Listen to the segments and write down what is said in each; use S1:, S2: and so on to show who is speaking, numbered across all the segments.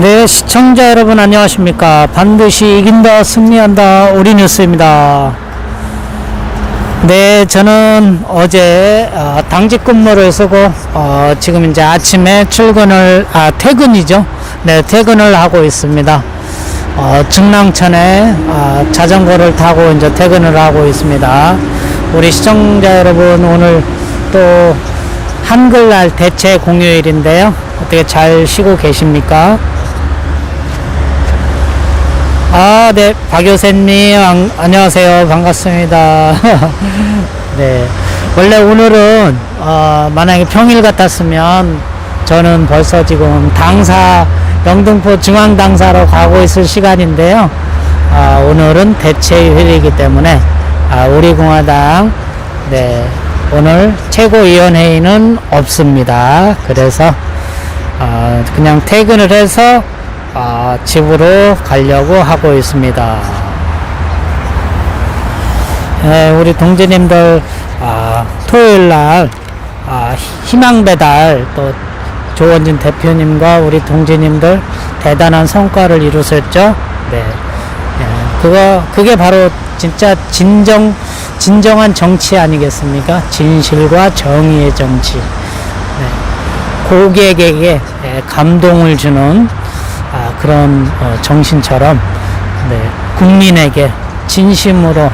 S1: 네, 시청자 여러분 안녕하십니까. 반드시 이긴다, 승리한다, 우리 뉴스입니다. 네, 저는 어제 어, 당직 근무를 쓰고 어, 지금 이제 아침에 출근을 아 퇴근이죠. 네, 퇴근을 하고 있습니다. 어, 중랑천에 아, 자전거를 타고 이제 퇴근을 하고 있습니다. 우리 시청자 여러분 오늘 또 한글날 대체 공휴일인데요. 어떻게 잘 쉬고 계십니까? 아, 네, 박효세님, 안, 안녕하세요. 반갑습니다. 네. 원래 오늘은, 어, 만약에 평일 같았으면 저는 벌써 지금 당사, 영등포 중앙당사로 가고 있을 시간인데요. 아, 오늘은 대체휴일이기 때문에, 아, 우리 공화당, 네, 오늘 최고위원회의는 없습니다. 그래서, 아, 그냥 퇴근을 해서 아, 집으로 가려고 하고 있습니다. 네, 우리 동지님들 아, 토요일 날 아, 희망 배달 또 조원진 대표님과 우리 동지님들 대단한 성과를 이루셨죠. 네. 예, 그거 그게 바로 진짜 진정 진정한 정치 아니겠습니까? 진실과 정의의 정치. 네. 고객에게 예, 감동을 주는 아, 그런 어, 정신처럼 네, 국민에게 진심으로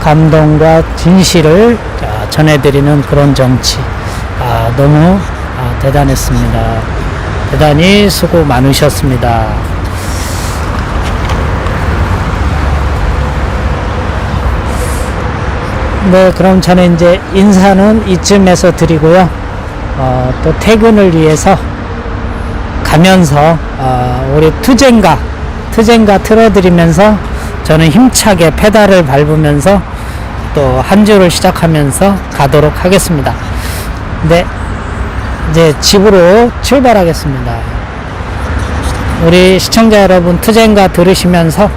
S1: 감동과 진실을 아, 전해드리는 그런 정치 아, 너무 아, 대단했습니다. 대단히 수고 많으셨습니다. 네, 그럼 저는 이제 인사는 이쯤에서 드리고요. 어, 또 퇴근을 위해서 가면서 어, 우리 투쟁가 투쟁가 틀어드리면서 저는 힘차게 페달을 밟으면서 또 한 주를 시작하면서 가도록 하겠습니다. 네, 이제 집으로 출발하겠습니다. 우리 시청자 여러분 투쟁가 들으시면서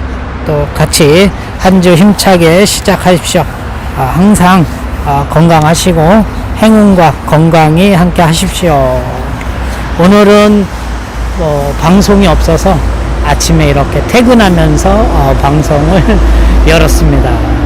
S1: 또 같이 한 주 힘차게 시작하십시오. 아, 항상 아, 건강하시고 행운과 건강이 함께 하십시오. 오늘은 뭐 방송이 없어서 아침에 이렇게 퇴근하면서 어, 방송을 열었습니다.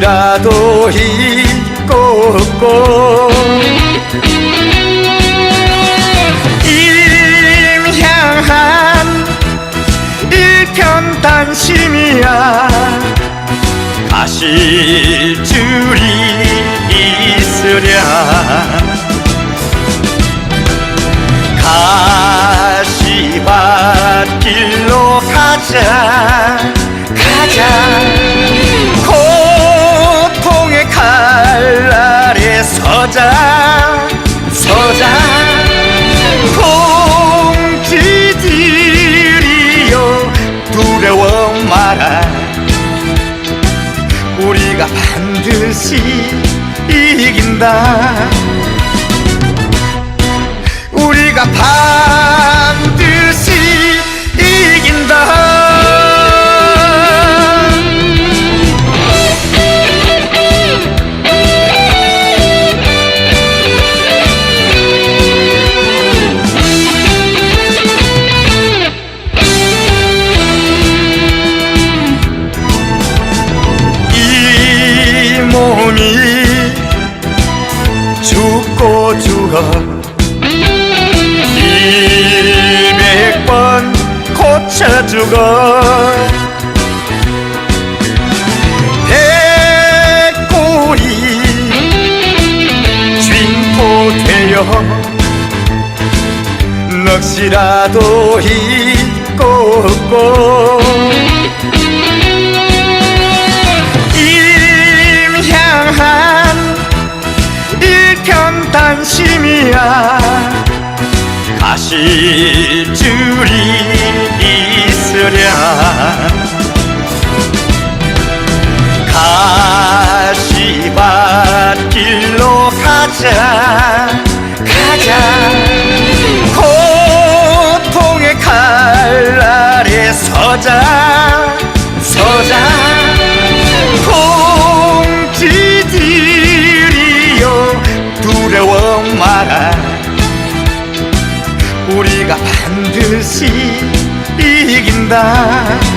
S2: 이라도 잊고 없고 임향한 일편단심이야. 가실 줄이 있으랴. 가시밭길로 가자 가자. 고통의 칼날에 서자 서자. 공지들이여 두려워 마라. 우리가 반드시 이긴다. 우리가 반드시 이긴다 뭐가? 이백 번 고쳐주고 백골이 진포되어 넋이라도 잊고 일편단심이야. 가실 줄이 있으랴. 가시밭길로 가자 가자. 고통의 칼날에 서자 반드시 이긴다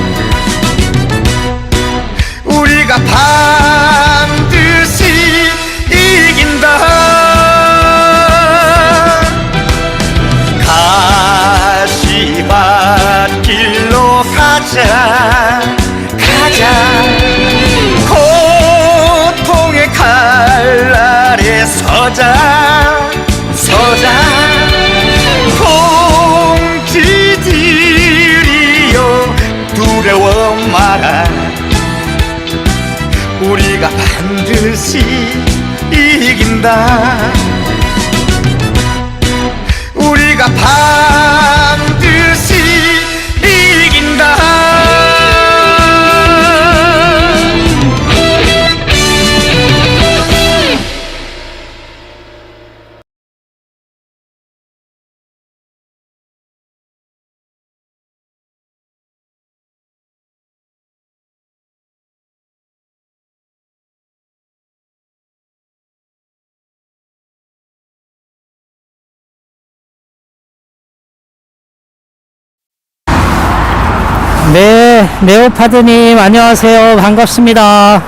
S1: 네, 네오파드님 안녕하세요. 반갑습니다.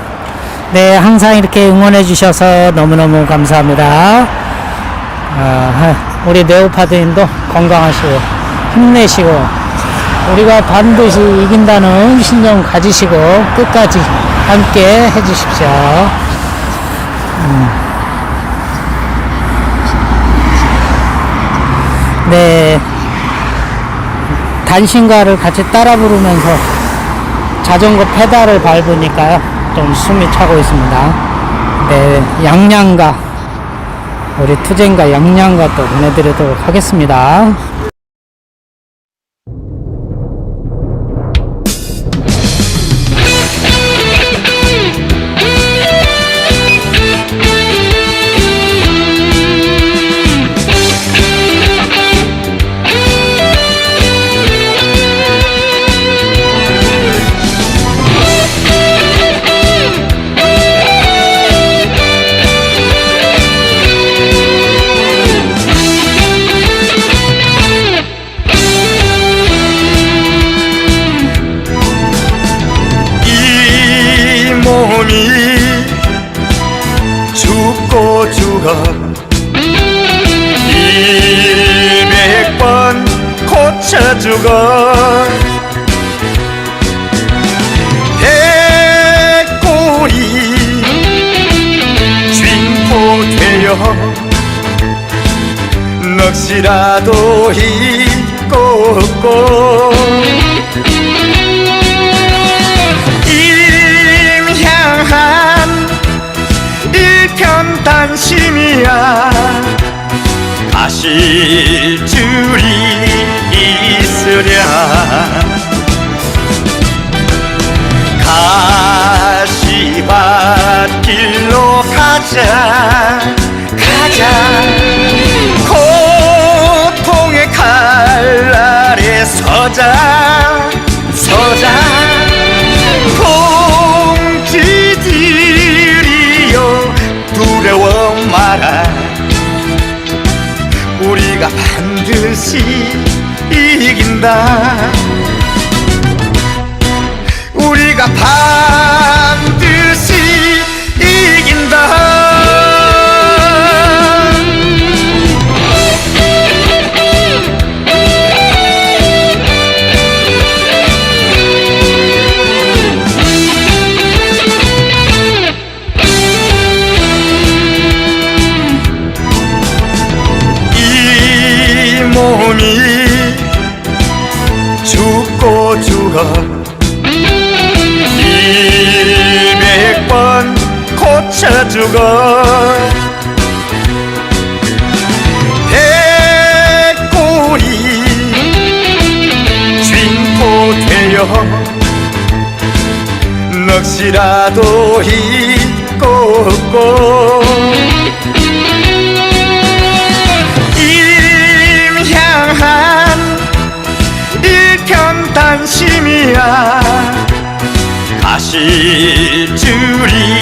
S1: 네, 항상 이렇게 응원해 주셔서 너무너무 감사합니다. 아, 우리 네오파드님도 건강하시고 힘내시고 우리가 반드시 이긴다는 신념 가지시고 끝까지 함께 해 주십시오. 음. 네. 단신가를 같이 따라 부르면서 자전거 페달을 밟으니까요. 좀 숨이 차고 있습니다. 네, 양양가. 우리 투쟁가 양양가 또 보내드리도록 하겠습니다.
S2: 대꼬리 쥔포되어 넋이라도 잊고 없고 임향한 일편단심이야. 가실 줄이 있으랴. 가시밭길로 가자 가자. 고통의 칼날에 서자 서자. 공지들이여 두려워 마라. 우리가 반드시 이긴다. 우리가 반드시 이긴다 고쳐주어 이백 번 고쳐주고 백골이 쥐포되어 넋이라도 잊고 일편단심이야. 가실 줄이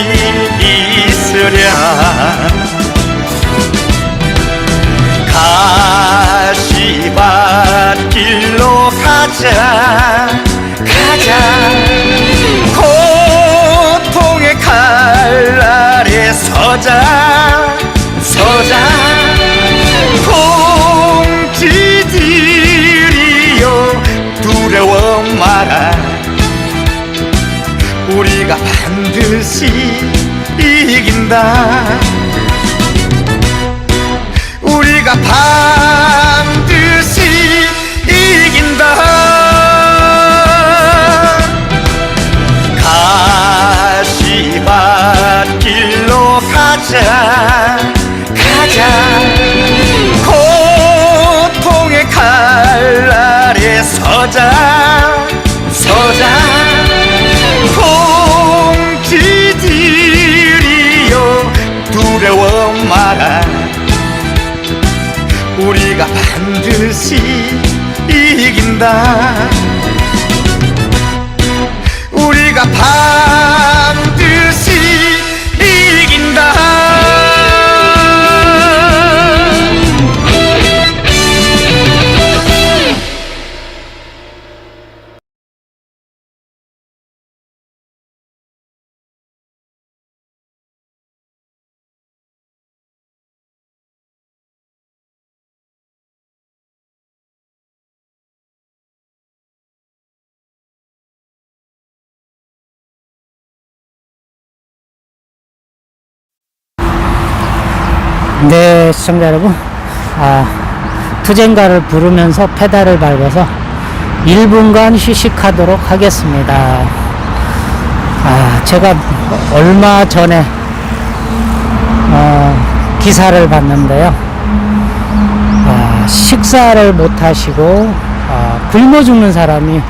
S2: 있으랴. 가시밭길로 가자 가자. 고통의 칼날에 서자 서자 마라 우리가 반드시 이긴다. 우리가 반
S1: 네, 시청자 여러분. 아, 투쟁가를 부르면서 페달을 밟아서 1분간 휴식하도록 하겠습니다. 아, 제가 얼마 전에 어, 기사를 봤는데요. 아, 식사를 못 하시고 아, 굶어 죽는 사람이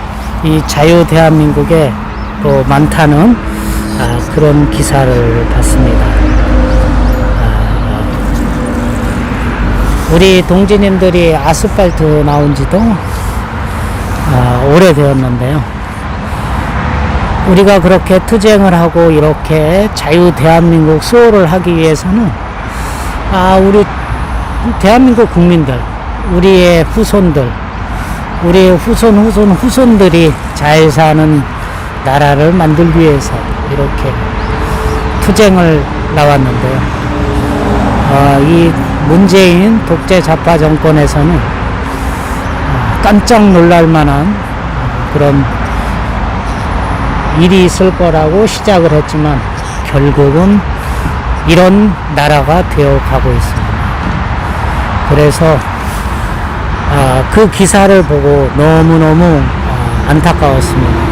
S1: 이 자유 대한민국에 또 많다는 아, 그런 기사를 봤습니다. 우리 동지님들이 아스팔트 나온 지도 아, 오래되었는데요. 우리가 그렇게 투쟁을 하고 이렇게 자유 대한민국 수호를 하기 위해서는 아, 우리 대한민국 국민들, 우리의 후손들, 우리의 후손, 후손, 후손들이 잘 사는 나라를 만들기 위해서 이렇게 투쟁을 나왔는데요. 아, 이 문재인 독재 좌파 정권에서는 아, 깜짝 놀랄 만한 그런 일이 있을 거라고 시작을 했지만 결국은 이런 나라가 되어 가고 있습니다. 그래서 아, 그 기사를 보고 너무너무 아, 안타까웠습니다.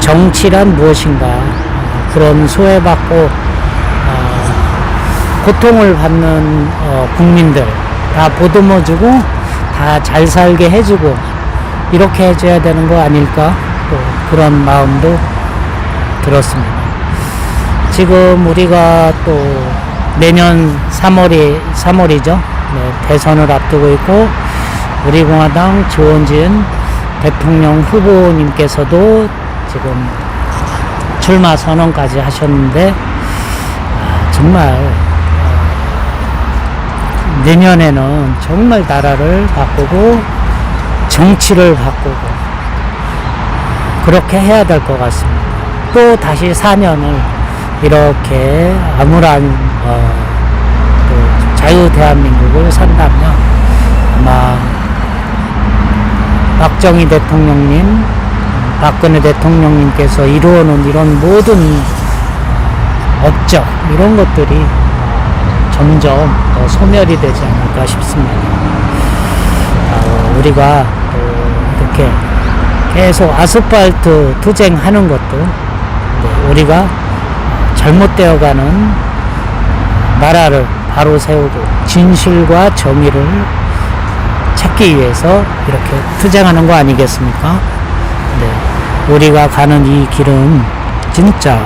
S1: 정치란 무엇인가 아, 그런 소외받고 아, 고통을 받는 어, 국민들 다 보듬어주고 다 잘 살게 해주고 이렇게 해줘야 되는 거 아닐까 또 그런 마음도 들었습니다. 지금 우리가 또 내년 3월이 3월이죠. 네, 대선을 앞두고 있고 우리 공화당 조원진 대통령 후보님께서도 지금 출마 선언까지 하셨는데 아, 정말 내년에는 정말 나라를 바꾸고 정치를 바꾸고 그렇게 해야 될 것 같습니다. 또 다시 4년을 이렇게 암울한 어, 또 자유 대한민국을 산다면 아마 박정희 대통령님, 박근혜 대통령님께서 이루어놓은 이런 모든 업적 이런 것들이 점점 더 소멸이 되지 않을까 싶습니다. 어, 우리가 또 이렇게 계속 아스팔트 투쟁하는 것도 네, 우리가 잘못되어가는 나라를 바로 세우고 진실과 정의를 찾기 위해서 이렇게 투쟁하는 거 아니겠습니까? 네, 우리가 가는 이 길은 진짜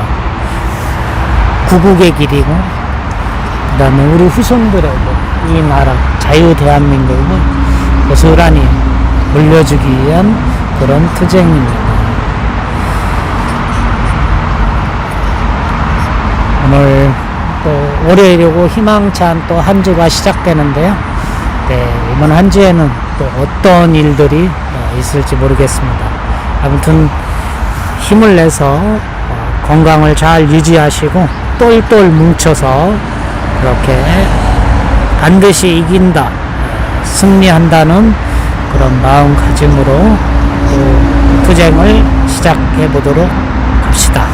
S1: 구국의 길이고 그 다음에 우리 후손들에게 이 나라 자유 대한민국을 고스란히 물려주기 위한 그런 투쟁입니다. 오늘 또 월요일이고 희망찬 또 한 주가 시작되는데요. 네, 이번 한 주에는 또 어떤 일들이 어, 있을지 모르겠습니다. 아무튼 힘을 내서 어, 건강을 잘 유지하시고 똘똘 뭉쳐서 그렇게 반드시 이긴다, 승리한다는 그런 마음가짐으로 또 투쟁을 시작해 보도록 합시다.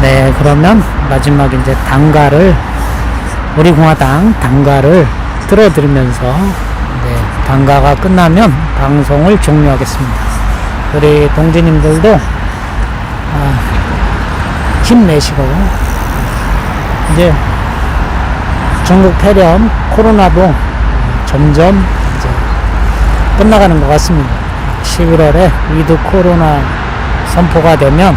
S1: 네, 그러면 마지막 이제 단가를 우리 공화당 단가를 들어드리면서 네, 단가가 끝나면 방송을 종료하겠습니다. 우리 동지님들도 아, 힘내시고 이제 전국 폐렴 코로나도 점점 이제 끝나가는 것 같습니다. 11월에 위드 코로나 선포가 되면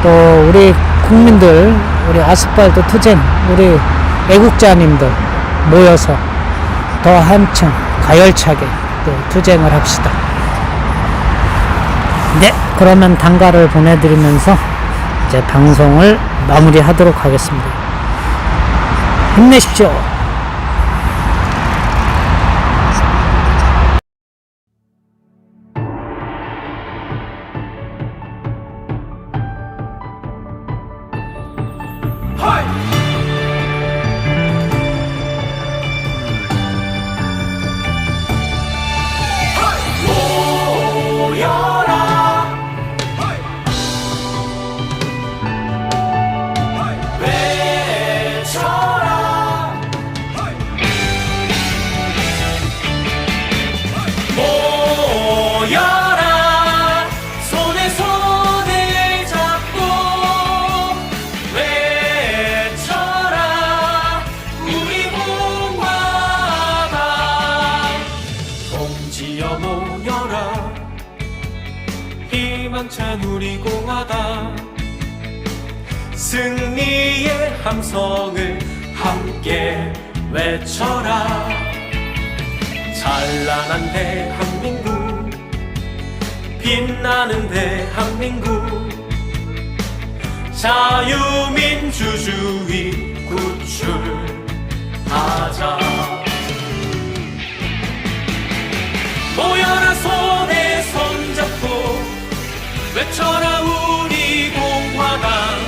S1: 또 우리 국민들, 우리 아스팔트 투쟁, 우리 애국자님들 모여서 더 한층 가열차게 또 투쟁을 합시다. 네, 그러면 단가를 보내드리면서 이제 방송을 마무리하도록 하겠습니다. 힘
S3: 승리의 함성을 함께 외쳐라. 찬란한 대한민국 빛나는 대한민국. 자유민주주의 구출하자. 모여라 손에 손잡고 외쳐라 우리 공화당